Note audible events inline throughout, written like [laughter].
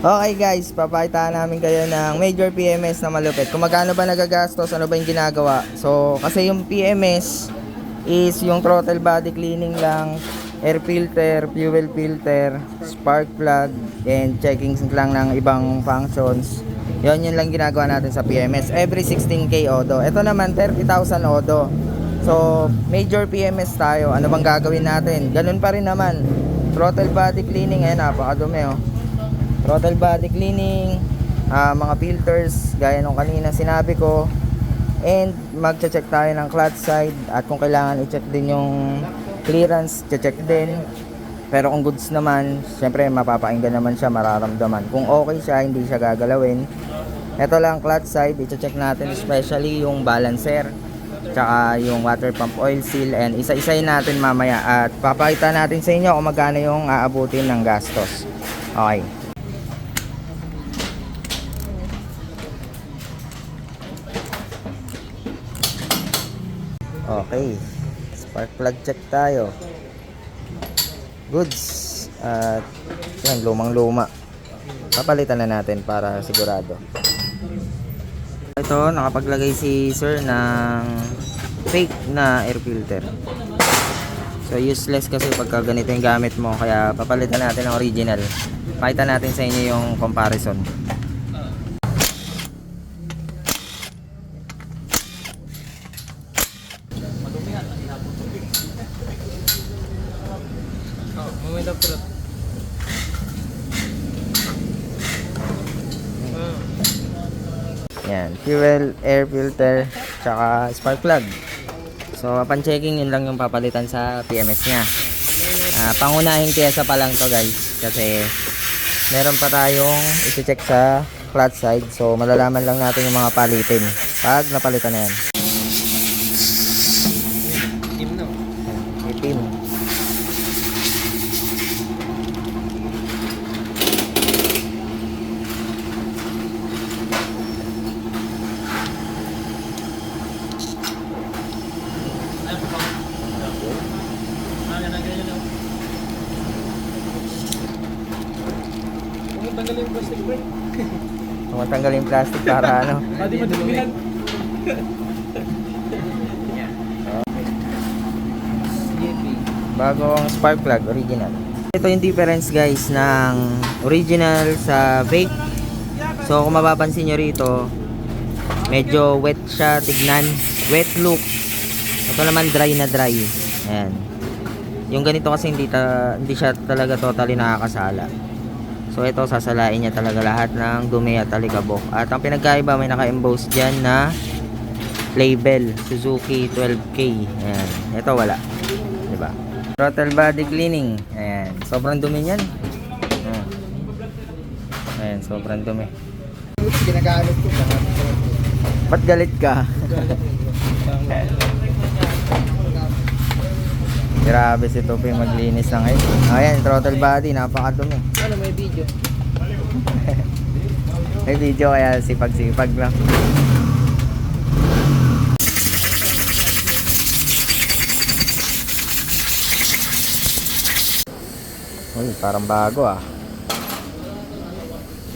Okay guys, papakita namin kayo ng major PMS na malupit. Kung magkano ba nagagastos, ano ba yung ginagawa. So, kasi yung PMS is yung throttle body cleaning lang, air filter, fuel filter, spark plug, and checking lang ng ibang functions. Yon yun lang ginagawa natin sa PMS. Every 16k odo. Ito naman, 30,000 odo. So, major PMS tayo. Ano bang gagawin natin? Ganun pa rin naman. Throttle body cleaning, ayun, napakadumi oh throttle body cleaning, ah, mga filters, gaya nung kanina sinabi ko, and magche-check tayo ng clutch side at kung kailangan i-check din yung clearance, check din. Pero kung goods naman, syempre mapapakinggan naman siya, mararamdaman. Kung okay siya, hindi siya gagalawin. Ito lang clutch side, i-check natin especially yung balancer tsaka yung water pump oil seal and isa-isayin natin mamaya at papakita natin sa inyo kung magkano yung aabutin ng gastos. Okay. Okay. Spark plug check tayo. Goods. At yan, lumang-luma. Papalitan na natin para sigurado. Ito, nakapaglagay si sir ng fake na air filter. So useless kasi pagka ganito yung gamit mo kaya papalitan natin ng original. Pakita natin sa inyo yung comparison. Yan, fuel, air filter, tsaka spark plug. So, upon checking, yun lang yung papalitan sa PMS niya. Ah, pangunahing pyesa pa lang to guys. Kasi, meron pa tayong isi-check sa clutch side. So, malalaman lang natin yung mga palitin. Pag napalitan na yan. Tanggalin yung plastic break. [laughs] Tumatanggal yung plastic para [laughs] ano. Pwede madumihan. Bagong spark plug, original. Ito yung difference guys ng original sa fake. So kung mapapansin nyo rito, medyo wet siya tignan. Wet look. Ito naman dry na dry. Ayan. Yung ganito kasi hindi, ta, hindi siya talaga totally nakakasala. So ito sasalain niya talaga lahat ng dumi at alikabok. At ang pinagkaiba may naka-emboss dyan na label Suzuki 12K. Ayan. Ito wala. 'Di ba? Throttle body cleaning. Ayan. Sobrang dumi niyan. Ayan. Ayan, sobrang dumi. Ginagamit ko. Ba't galit ka? [laughs] Grabe si Tope maglinis na ngayon. Ayan, throttle body, napakadumi. Ano may video? [laughs] May video kaya sipag-sipag lang. Uy, parang bago ah.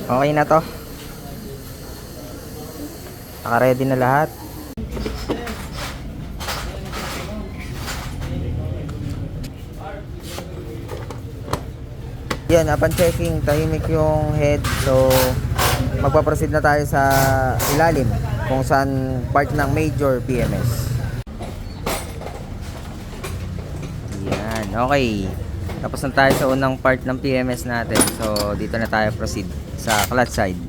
Okay na to. Naka-ready na lahat. Yan, upon checking, tahimik yung head. So, magpaproceed na tayo sa ilalim kung saan part ng major PMS. Yan, okay. Tapos na tayo sa unang part ng PMS natin. So, dito na tayo proceed sa clutch side.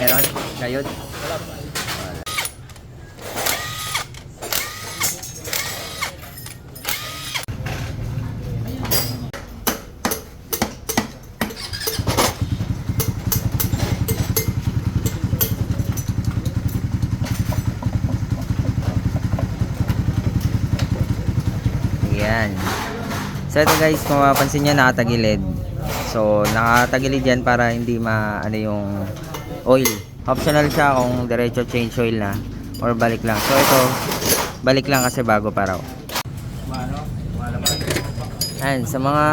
Meron? Kayod? Yan. So ito guys, kung mapapansin nyo, nakatagilid. So, nakatagilid yan para hindi ma, ano yung oil. Optional siya kung diretso change oil na or balik lang. So ito, balik lang kasi bago pa raw. Yan, sa mga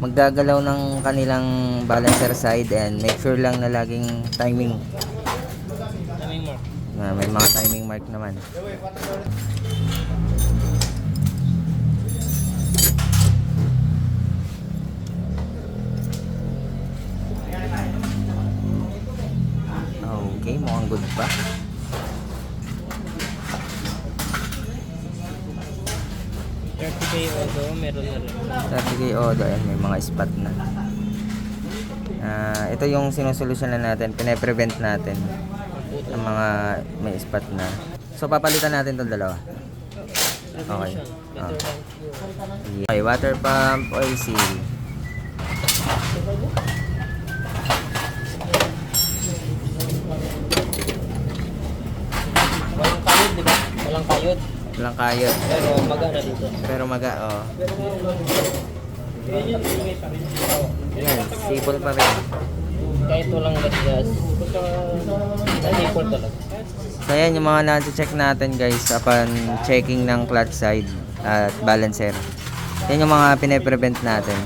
maggagalaw ng kanilang balancer side and make sure lang na laging timing. Timing mark. Na may mga timing mark naman. Na. Sabi kay Odo, ayan, may mga spot na. Ah, ito yung sinusolusyonan natin, pine-prevent natin ng mga may spot na. So, papalitan natin itong dalawa. Okay. Ah. Okay, water pump, oil seal. Walang kayod, di ba? Walang kayod. Walang kayod. Pero magana dito. Pero maga, oh. Yan, sipol pa rin. Kahit walang gas-gas. Ay, default talaga. So yan yung mga na-check natin guys upon checking ng clutch side at balancer. Yan yung mga pine-prevent natin.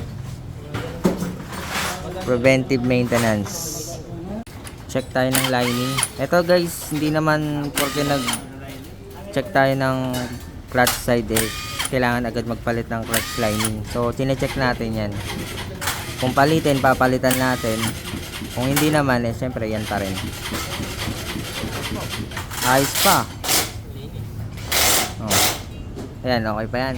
Preventive maintenance. Check tayo ng lining. Ito guys, hindi naman porque nag check tayo ng clutch side eh, kailangan agad magpalit ng clutch lining. So, chine-check natin yan. Kung palitin, papalitan natin. Kung hindi naman, eh, syempre, yan pa rin. Ayos pa. Oh. Ayan, okay pa yan.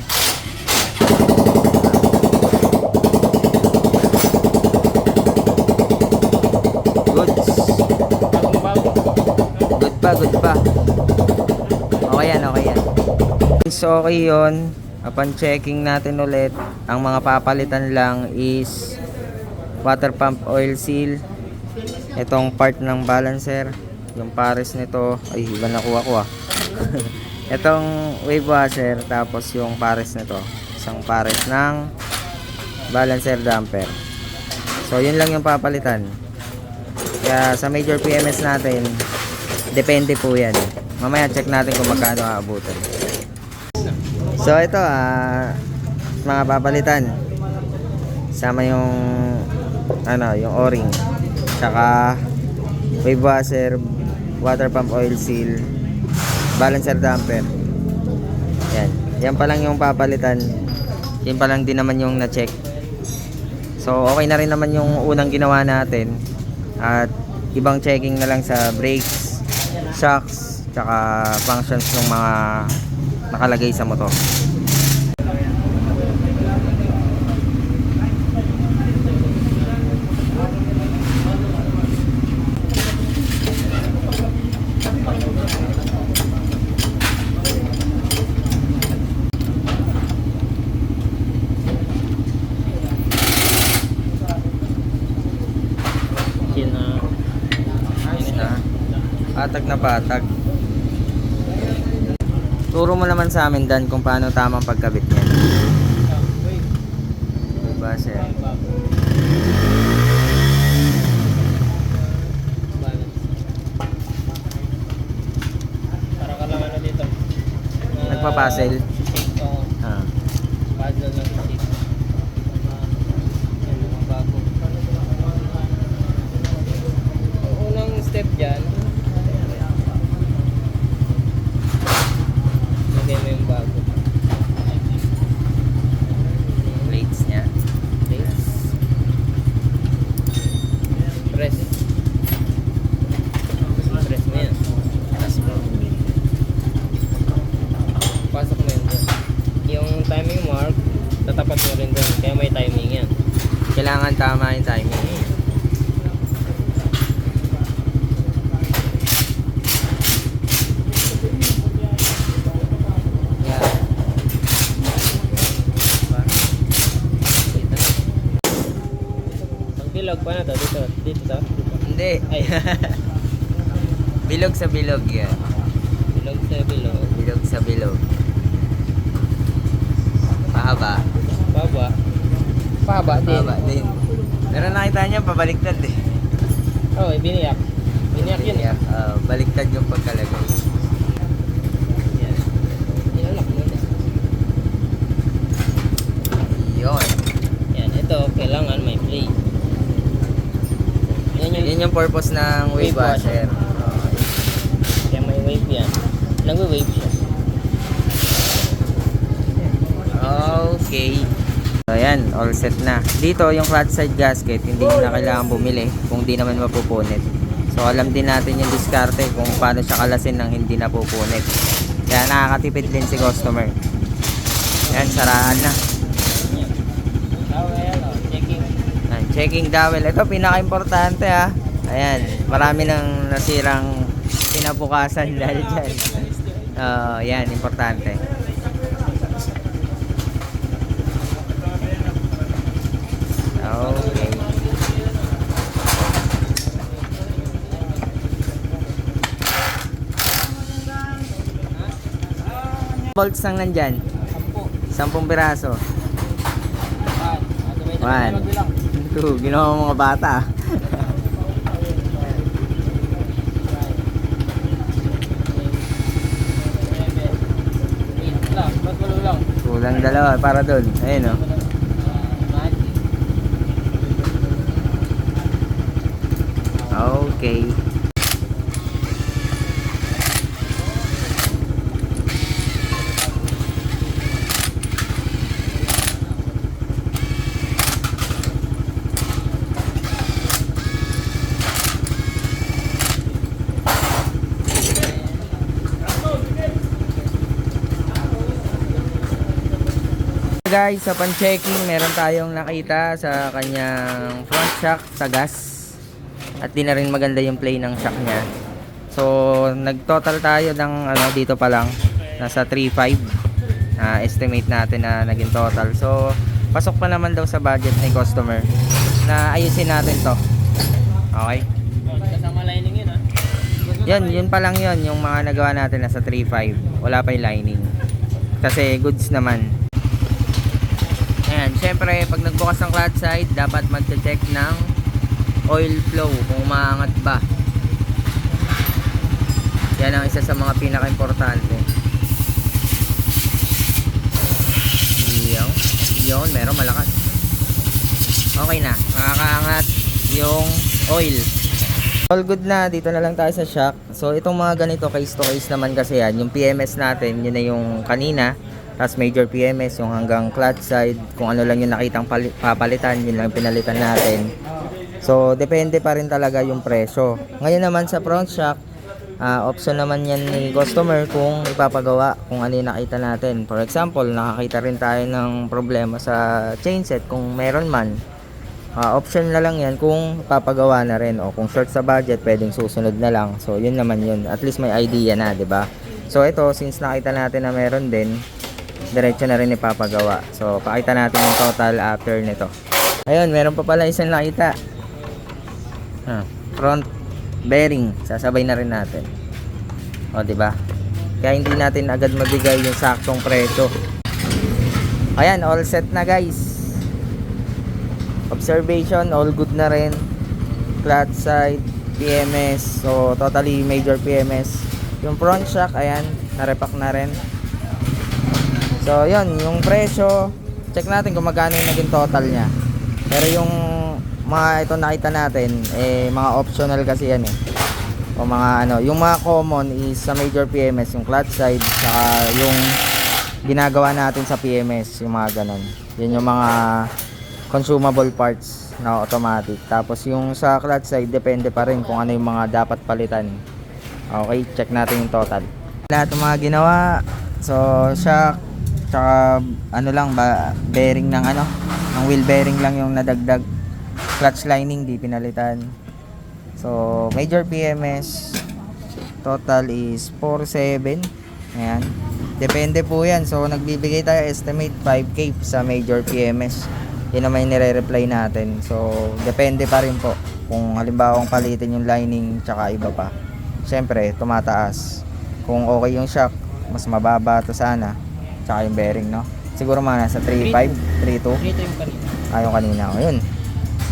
Goods. Good pa, good pa. Okay yan, okay yan. So, okay yun. Upon checking natin ulit, ang mga papalitan lang is water pump oil seal, itong part ng balancer, yung pares nito, ay iba nakuha ko ah. [laughs] itong wave washer, tapos yung pares nito, isang pares ng balancer damper. So, yun lang yung papalitan. Kaya sa major PMS natin, depende po yan. Mamaya check natin kung magkano aabutan. So ito ah mga papalitan. Sama yung ano, yung o-ring. Tsaka wave washer, water pump oil seal, balancer damper. Yan. Yan pa lang yung papalitan. Yan pa lang din naman yung na-check. So okay na rin naman yung unang ginawa natin. At ibang checking na lang sa brakes, shocks, tsaka functions ng mga nakalagay sa motor. Patag na patag. Turo mo naman sa amin Dan kung paano tamang pagkabit niyan. Diba sir? Balance. Para ka lang ano dito. Na- Nagpapuzzle? Shake, oo. Ah. Puzzle lang yung shake. Yan, mga bago. Ang unang step dyan, lagay mo yung bago. Plates niya. Plates. Press. Press mo yan. Tapos mo. Pasok mo yun dun. Yung timing mark, tatapat mo rin doon. Kaya may timing yan. Kailangan tama yung timing. Yeah. Dito. Pa na to. Dito. Dito to. Hindi. Ay. [laughs] bilog sa bilog yan. Bilog sa bilog. Bilog sa bilog. Pahaba. Baba. Pahaba din. Pahaba din. Pero nakita niya pabaliktad eh. Oo, oh, biniyak. Biniyak yun eh. Yeah, ah, baliktad yung pagkalagay. Yan. Inalak mo na. Yun. Yan. Ito. ito, kailangan may play. Yan yung, Yun yung purpose ng wave Wave washer. washer. kaya may wave yan. Nagwe-wave siya. Okay. So, ayan, all set na. Dito, yung flat side gasket, hindi na kailangan bumili kung di naman mapupunit. So, alam din natin yung diskarte kung paano siya kalasin ng hindi napupunit. Kaya nakakatipid din si customer. Ayan, saraan na. Oh, checking. Ayan, checking dowel. Ito, pinaka-importante ha. Ayan, marami nang nasirang pinabukasan [laughs] dahil dyan. Uh, yan, importante. Okay. Bolts lang nandyan. Sampo. 10 piraso. One. Two, ginawa mga bata. ah. Seven. Eight lang. Ba't walo lang? Kulang dalawa para doon. Ayun oh. Okay. Guys, sa pan-checking, meron tayong nakita sa kanyang front shock sa gas. At di na rin maganda yung play ng shock niya. So, nag-total tayo ng ano dito pa lang nasa 3.5 na estimate natin na naging total. So, pasok pa naman daw sa budget ni customer na ayusin natin to. Okay? Kasama lining yun ah. Yun, yun pa lang yun, yung mga nagawa natin nasa 3.5. Wala pa yung lining. Kasi goods naman. Syempre, pag nagbukas ng clutch side, dapat mag-check ng oil flow, kung umaangat ba. Yan ang isa sa mga pinaka-importante. Yun, yun, meron malakas. Okay na, makakaangat yung oil. All good na, dito na lang tayo sa shock. So itong mga ganito case to case naman kasi yan. Yung PMS natin, yun na yung kanina. Tapos major PMS, yung hanggang clutch side. Kung ano lang yung nakitang pali- papalitan, yun lang pinalitan natin. So depende pa rin talaga yung presyo. Ngayon naman sa front shock, ah, option naman yan ni customer kung ipapagawa kung ano yung nakita natin. For example, nakakita rin tayo ng problema sa chainset kung meron man. Ah, option na lang yan kung papagawa na rin o kung short sa budget pwedeng susunod na lang so yun naman yun at least may idea na 'di ba so ito since nakita natin na meron din diretso na rin ipapagawa so pakita natin yung total after nito. Ayun meron pa pala isang nakita. Ah, front bearing. Sasabay na rin natin. O 'di ba kaya hindi natin agad mabigay yung saktong presyo. Ayan all set na guys. Observation all good na rin. Clutch side PMS so totally major PMS yung front shock ayan narepack na rin so yun yung presyo check natin kung magkano yung naging total nya pero yung mga ito nakita natin eh mga optional kasi yan eh o mga ano yung mga common is sa major PMS yung clutch side saka yung ginagawa natin sa PMS yung mga ganon yun yung mga consumable parts na automatic. Tapos yung sa clutch side, depende pa rin kung ano yung mga dapat palitan. Okay, check natin yung total. Lahat ng mga ginawa, so shock, tsaka ano lang, ba, bearing ng ano, ng wheel bearing lang yung nadagdag. Clutch lining, di pinalitan. So, major PMS, total is 4.7. Ayan. Depende po yan. So, nagbibigay tayo estimate 5K sa major PMS. Yun naman yung nire-reply natin. So, depende pa rin po. Kung halimbawa kung palitin yung lining tsaka iba pa. Siyempre, tumataas. Kung okay yung shock, mas mababa to sana. Tsaka yung bearing, no? Siguro mga nasa 3.5, 3.2. Dito yung kanina. Ayaw kanina. O, yun.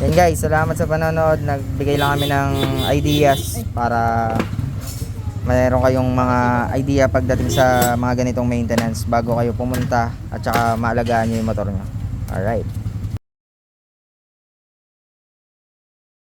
Yun guys, salamat sa panonood. Nagbigay lang kami ng ideas para mayroon kayong mga idea pagdating sa mga ganitong maintenance bago kayo pumunta at saka maalagaan nyo yung motor nyo. Alright.